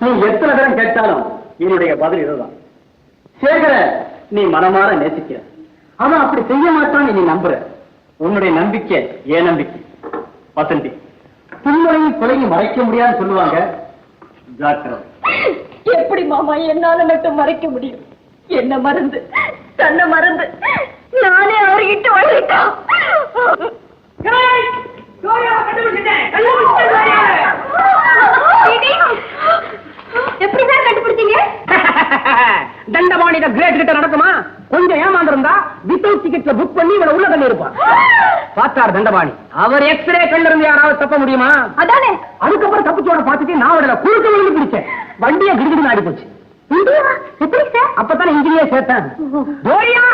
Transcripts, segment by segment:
நீ எத்தனை தரம் கேட்டாலும் என்னுடைய பதில் இதுதான். சேகர நீ மனமாற நேசிக்கிற. அவன் அப்படி செய்ய மாட்டான்னு நீ நம்புற. உன்னுடைய நம்பிக்கை ஏன் நம்பிக்கை? வசந்தி புண்ணுரையும் கொலையும் மறைக்க முடியாதுன்னு சொல்லுவாங்க. ஜாக்கிரதை எப்படி மாமா என்னால மட்டும் மறைக்க முடியும்? என்ன மறந்து தன்னை மறந்து நானே அவர்கிட்ட வழிட்டோம் எப்படி சார் கண்டுபிடிச்சீங்க? தண்டபாணி கிரேட் கிட்ட நடக்குமா? கொஞ்சம் ஏமாந்திருந்தா வித்தவுட் டிக்கெட்ல புக் பண்ணி இவனை உள்ள தள்ளி இருப்பான் பார்த்தார் தண்டபாணி. அவர் எக்ஸ்ரே கண்ணில் இருந்து யாராவது தப்ப முடியுமா? அதானே. அதுக்கப்புறம் தப்பிச்சோட பார்த்துட்டு நான் அவரோட குறுக்க விழுந்து பிடிச்சேன். வண்டியை கிடுகிடு ஆடி போச்சு எப்படி சார்? அப்பதானே இன்ஜினியர் சேர்த்தேன். டோரியா?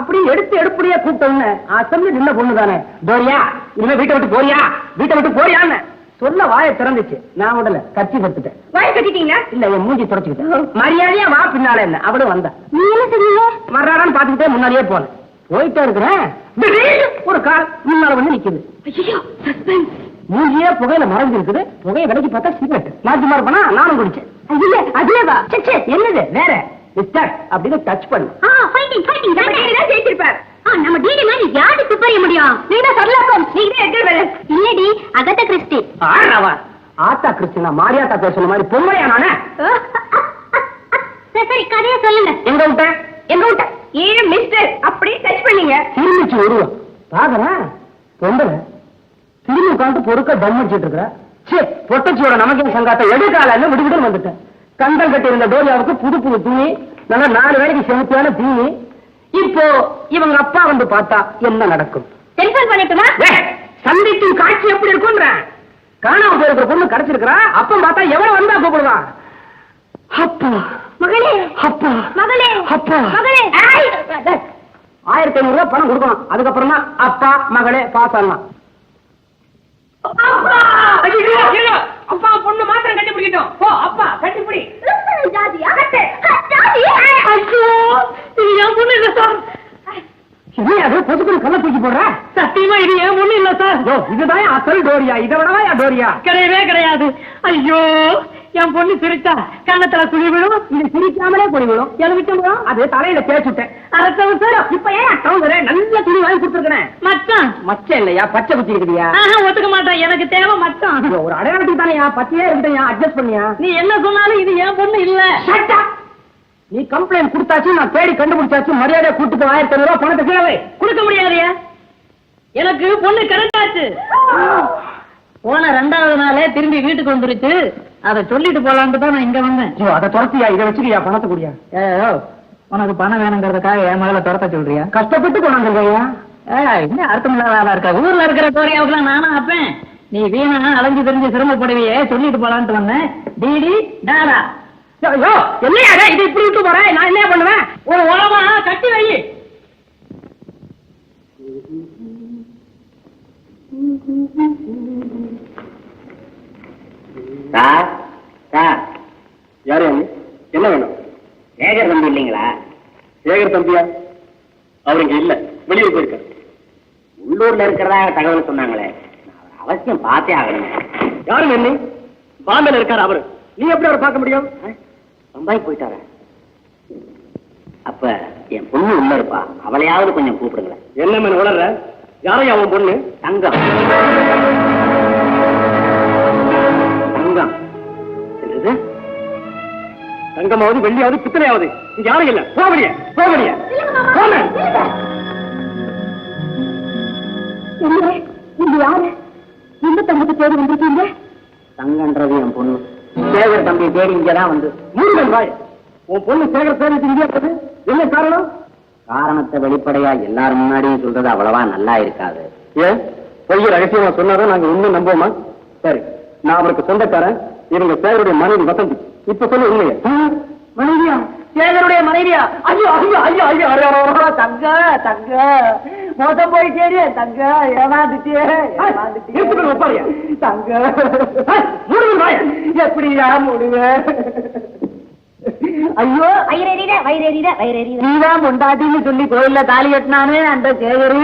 அப்படி எடுத்து எடுப்படியா கூப்பிட்டோன்னு அசம்பி நின்ன பொண்ணு தானே டோரியா இனிமே வீட்டை விட்டு போறியா? வீட்டை விட்டு போறியான்னு. சொல்ல வாயை திறந்துச்சு. நான் உடல கட்சி கொடுத்துட்டேன். வாய கட்டிட்டீங்களா? இல்ல என் மூஞ்சி தொடச்சுக்கிட்டேன். மரியாதையா வா பின்னால என்ன? அவளும் வந்தா. நீ என்ன சொன்னீங்க வர்றாரான்னு பாத்துக்கிட்டே முன்னாடியே போனேன். போயிட்டே இருக்கிறேன். ஒரு கார் முன்னால வந்து நிக்குது. மூஞ்சியே புகையில மறைஞ்சு இருக்குது புகையை விலைக்கு பார்த்தா சிகரெட் சும்மா இருப்பேனா நானும் குடிச்சேன். ஐயோ அதுலேவா? என்னது? வேற. மிஸ்டர் அப்படின்னு டச் பண்ணு. நம்ம டேடி மாதிரி யாரு துப்பறிய முடியும்? நீ தான் சரலாக்கம். நீ தான் எட்கர் வேலை. இல்லடி அகத்த கிறிஸ்டி ஆறாவா ஆத்தா கிறிஸ்டினா மாரியாத்தா பேசுன மாதிரி பொம்மையா நானே? சரி கதையை சொல்லுங்க. எங்க விட்டேன் எங்க விட்டேன் ஏன் மிஸ்டர் அப்படியே டச் பண்ணீங்க? திரும்பிச்சு உருவம் பாக்குறேன் பொம்பளை திரும்பி உட்காந்து பொறுக்க தம் அடிச்சிட்டு இருக்கிற. சே பொட்டச்சியோட நமக்கு சங்காத்தை எடுக்காலன்னு விடுவிட்டு வந்துட்டேன். கந்தல் கட்டி இருந்த டோரியாவுக்கு புது புது துணி நல்லா நாலு வேலைக்கு செலுத்தியான தீனி இப்போ இவங்க அப்பா வந்து பார்த்தா என்ன நடக்கும்? டெலிஃபோன் பண்ணட்டுமா? சந்திக்கும் காட்சி எப்படி இருக்கும்ன்ற? காணாம போயிருக்கிற பொண்ணு கிடைச்சிருக்கிறா அப்ப பார்த்தா எவ்வளவு வந்தா கூப்பிடுவான் அப்பா மகளே அப்பா மகளே அப்பா. மகளே. ஆயிரத்தி ஐநூறு ரூபாய் பணம் கொடுக்கணும். அதுக்கப்புறம் அப்பா மகளே பாஸ் ஆகலாம். அப்பா! பொண்ணு மாத்திரம் போ அப்பா கட்டி பிடி ஜாதி அகத்த ஜாதி. ஐயோ! என் பொண்ணு இல்ல சார். கள்ள தூக்கி போடுற? சத்தியமா இது என் பொண்ணு இல்ல சார். யோ இதுதான் அசல் டோரியா. இதை விடவா டோரியா? கிடையவே கிடையாது. ஐயோ என் பொண்ணு சிரிச்சா. கண்ணத்துல குழி விழும். இது சிரிக்காமலே குழி விழும். அது தலையில தேய்ச்சுட்டேன் அரசவன் சார். இப்ப ஏன் டவுன் நல்ல துணி வாங்கி கொடுத்துருக்கேன் மச்சான். மச்சம் இல்லையா? பச்சை குத்தி இருக்குதியா? ஒத்துக்க மாட்டேன். எனக்கு தேவை மச்சான். ஒரு அடையாளத்துக்கு தானேயா பச்சையே இருக்கட்டும் அட்ஜஸ்ட் பண்ணியா? நீ என்ன சொன்னாலும் இது என் பொண்ணு இல்ல! நீ கம்ப்ளைண்ட் கொடுத்தாச்சு நான் தேடி கண்டுபிடிச்சாச்சு மரியாதை கூட்டுக்கு ஆயிரத்தி ஐநூறு ரூபாய் பணத்தை கீழே. கொடுக்க முடியாதுயா? எனக்கு பொண்ணு கிடைச்சாச்சு. போன ரெண்டாவது நாளே திரும்பி வீட்டுக்கு வந்துருச்சு. அதை சொல்லிட்டு போலான்ட்டு தான் நான் இங்க வந்தேன். அதை துரத்தியா? இதை வச்சுக்கியா பணத்தை குடியா? ஏயோ உனக்கு பணம் வேணுங்கிறதுக்காக என் மகளை துரத்த சொல்றியா? கஷ்டப்பட்டு கொண்டாந்துருக்கையா ஏய், என்ன அர்த்தமில்லாத ஆளா இருக்கா? ஊர்ல இருக்கிற கோரியாவுக்குலாம் நானா அப்பேன் நீ வீணா அலைஞ்சு தெரிஞ்சு சிரமப்படுவியே சொல்லிட்டு போலான்ட்டு வந்தேன். டிடி டாடா. ஐயோ என்னையா இது? இப்படி விட்டு போறேன் நான் என்ன பண்ணுவேன்? ஒரு உலமா கட்டி வை. Sir sir. யாரு? என்ன வேணும்? சேகர் தம்பி இல்லைங்களா? சேகர் தம்பியா? அவர் இங்க இல்ல. வெளியூர் போயிருக்காரு. உள்ளூர்ல இருக்கிறதா தகவல் சொன்னாங்களே. அவசியம் பார்த்தே ஆகணும் யாருங்க நீ பாம்பேல இருக்காரு அவரு. நீ எப்படி அவரை பார்க்க முடியும்? பம்பாய் போயிட்டாரா அப்ப என் பொண்ணு உள்ள இருப்பா. அவளையாவது கொஞ்சம் கூப்பிடுங்களேன். என்ன மேல உளர்ற யாரையா அவன் பொண்ணு? தங்கம். தங்கம். என்னது? தங்கமாவது வெள்ளியாவது பித்தளையாவது இங்க யாரும் இல்ல. போகலையே போகலையே இது யாரு? எந்த தங்கத்தை தேடி வந்திருக்கீங்க? தங்கன்றது என் பொண்ணு. சேகர் தம்பி தேடி இங்கதான் வந்து. மூடுதல் வாய் உன் பொண்ணு சேகர் இந்தியா போகுது? என்ன காரணம்? காரணத்தை வெளிப்படையா எல்லாரும் முன்னாடியும் சொல்றது அவ்வளவா நல்லா இருக்காது. ஏன்? பொய்ய ரகசியமா சொன்னாதான் நாங்க இன்னும் நம்புவோமா? சரி நான் அவருக்கு சொந்தக்காரன். இவங்க சேகருடைய மனைவி வசந்தி. இப்ப சொல்லு உண்மையை. மனைவியா? சேகருடைய மனைவியா? ஐயோ ஐயோ ஐயோ ஐயோ ஐயோ, ஐயோ தங்க தங்க. மோசம் போயிட்டே தங்க. ஏமாந்துட்டே நிறுத்துங்க, ஒப்பாரியா. தங்க. மூடுதல் வாய். எப்படியா மூடுவேன் ஐயோ. வயிறறித வயிறறித வயிறறித நீதான் பொண்டாட்டின்னு சொல்லி கோயில்ல தாலி கட்டினானே அந்த சேகரு.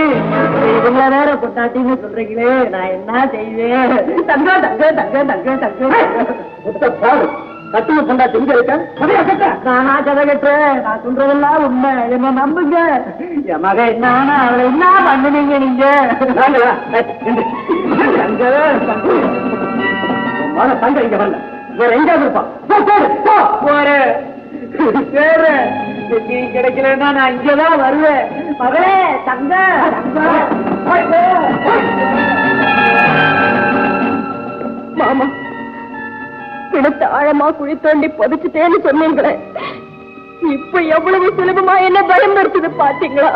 இவங்கள வேற பொண்டாட்டின்னு சொல்றீங்களே நான் என்ன செய்வேன்? தங்க தங்க தங்க தங்க தங்க. கட்டுன பொண்டா திங்க இருக்க கதையா கட்ட? நானா கதை கட்டுறேன். நான் சொல்றதெல்லாம் உண்மை. என்ன நம்புங்க. என் மக நானா அவளை என்ன பண்ணுனீங்க நீங்க? தங்க இங்க வரல. வேற எங்க இருப்பான் போ, போடு, போ. போரு வேற நீ கிடைக்கலன்னா நான் இங்கதான் வருவேன். மகளே தங்க. மாமா. கிணத்து ஆழமா குழி தோண்டி புதைச்சிட்டேன்னு சொன்னீங்களே. இப்ப எவ்வளவு சுலபமா என்ன பயன்படுத்துது பாத்தீங்களா?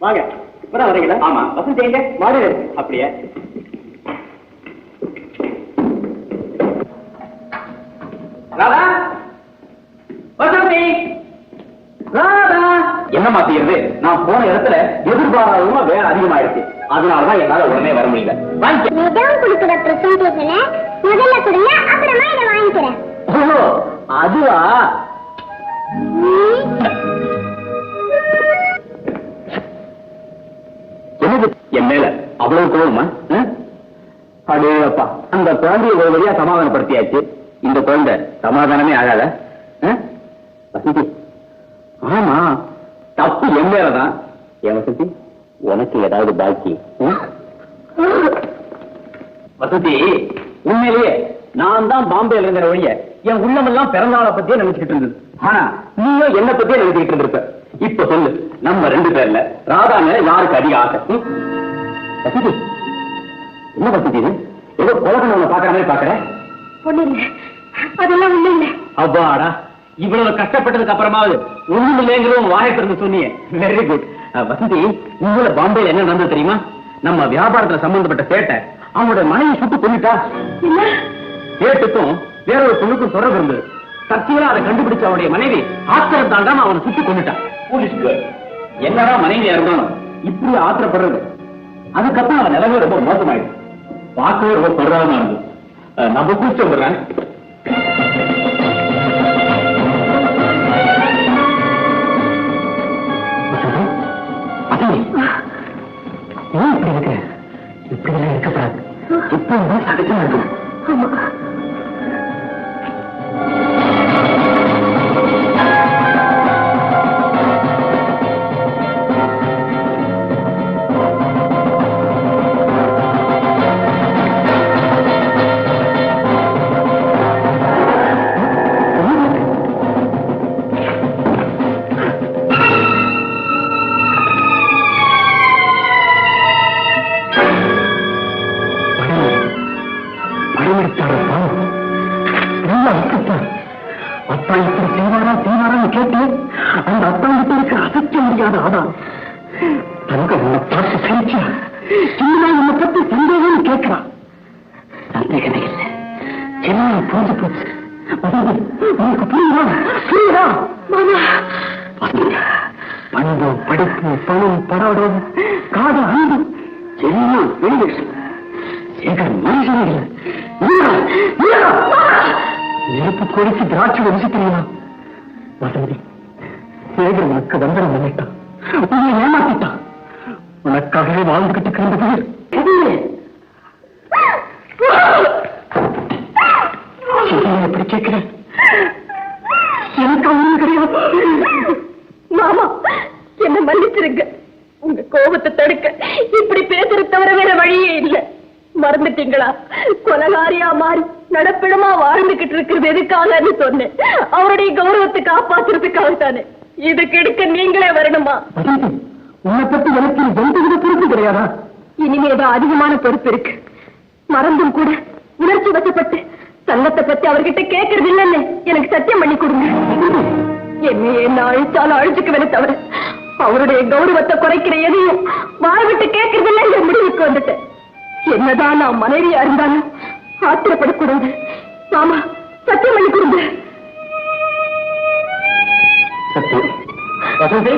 வாங்க. இப்பதான் வரீங்களா ஆமா. வசந்தி எங்க? மாடு. அப்படியே. ராதா? வசந்தி? ராதா? என்னம்மா செய்யறது நான் போன இடத்துல எதிர்பாராதமா வேலை அதிகமாயிடுச்சு. அதனாலதான் என்னால உடனே வர முடியல. முதல்ல கொடுங்க அப்புறமா இதை வாங்கிக்கிறேன். அதுவா? என்னது என் மேல அவ்வளவு கோவமா அடேப்பா அந்த குழந்தைய ஒரு வழியா சமாதானப்படுத்தியாச்சு. இந்த குழந்தை சமாதானமே ஆகாத. வசந்தி. ஆமா தப்பு என் மேலதான். என் வசந்தி? உனக்கு ஏதாவது பாக்கி. ஆ? வசந்தி உண்மையிலேயே நான் தான் பாம்பேல இருந்த வழிய என் உள்ளமெல்லாம் பிறந்தாளை பத்தியே நினைச்சுக்கிட்டு இருந்தது. ஆனா நீயும் என்ன பத்தியே நினைச்சுக்கிட்டு இருந்திருப்ப இப்ப சொல்லு நம்ம ரெண்டு பேர்ல ராதா மேல யாருக்கு அதிக ஆசை ம்? வசந்தி என்ன வசந்தி இது? ஏதோ உன்னை பாக்குற மாதிரி பாக்குற ஒண்ணு இல்ல அதெல்லாம் ஒண்ணு இல்ல அப்பாடா இவ்வளவு கஷ்டப்பட்டதுக்கு அப்புறமாவது ஒண்ணும் இல்லைங்கிறதும் வாயை திறந்து சொன்னீங்க வெரி குட் வசந்தி உங்களை பாம்பேல என்ன நடந்தது தெரியுமா? நம்ம வியாபாரத்துல சம்பந்தப்பட்ட சேட்டை அவனோட மனைவி சுட்டு கொண்டுட்டா சேட்டுக்கும் வேற ஒரு பொண்ணுக்கும் தொடர்பு இருந்தது சத்தியமா அதை கண்டுபிடிச்ச அவனுடைய மனைவி ஆத்திரம் தாண்டாம அவனை சுட்டு கொண்டுட்டான் போலீஸ்க்கு என்னடா மனைவியா இருந்தாலும் இப்படி ஆத்திரப்படுறது. அதுக்கப்புறம் அவன் நிலைமை ரொம்ப மோசமாயிடுச்சு பார்க்கவே ரொம்ப பருவமா இருந்தது நம்ம கூச்சம் விடுறேன் ஏன் இப்படி இருக்க? இப்படி எல்லாம் இருக்கக்கூடாது இப்போ சகஜமா இருக்கணும் ஆமா. தங்க உன்னை பார்த்து சிரிச்சா சின்ன உன்னை பத்தி சந்தேகம் கேட்கிறான் சந்தேகமே இல்லை. சின்ன புரிஞ்சு போச்சு. வசந்தி, உனக்கு புரியுதா? புரியுதா? மாமா. வசந்தி, பண்பு படிப்பு பணம் படம் காது அன்பு எல்லாம் சேகர் மனுஷன்? நெருப்பு திராட்சை ருசி தெரியுமா? வசந்தி. சேகர் உனக்கு வந்தனம் பண்ணிட்டான் உன்னை ஏமாத்திட்டான் உனக்காகவே வாழ்ந்துகிட்டு கிடந்தது கதியே எப்படி கேட்கிற எனக்கு ஒண்ணும் கிடையாது. மாமா என்ன மன்னிச்சிருங்க. உங்க கோபத்தை தடுக்க இப்படி பேசுறது தவிர வேற வழியே இல்ல. மறந்துட்டீங்களா? கொலகாரியா மாறி நடப்பிடமா வாழ்ந்துகிட்டு இருக்கிறது எதுக்காகன்னு சொன்னேன். அவருடைய கௌரவத்தை காப்பாத்துறதுக்காக தானே இதுக்கு எடுக்க நீங்களே வரணுமா? உன்னை பத்தி எனக்கு எந்த வித பொறுப்பு கிடையாதா? இனிமேதான் அதிகமான பொறுப்பு இருக்கு. மறந்தும் கூட உணர்ச்சி வசப்பட்டு தங்கத்தை பத்தி அவர்கிட்ட கேட்கறது இல்லைன்னு எனக்கு சத்தியம் பண்ணி கொடுங்க. என்னை என்ன அழிச்சாலும் அழிச்சுக்குவேனே தவிர அவருடைய கௌரவத்தை குறைக்கிற எதையும் வாய் விட்டு கேட்கறது இல்லை முடிவுக்கு வந்துட்டேன். என்னதான் நான் மனைவியா இருந்தாலும் ஆத்திரப்படக்கூடாது. மாமா சத்தியம் பண்ணி கொடுங்க. சத்தியம் வசந்தி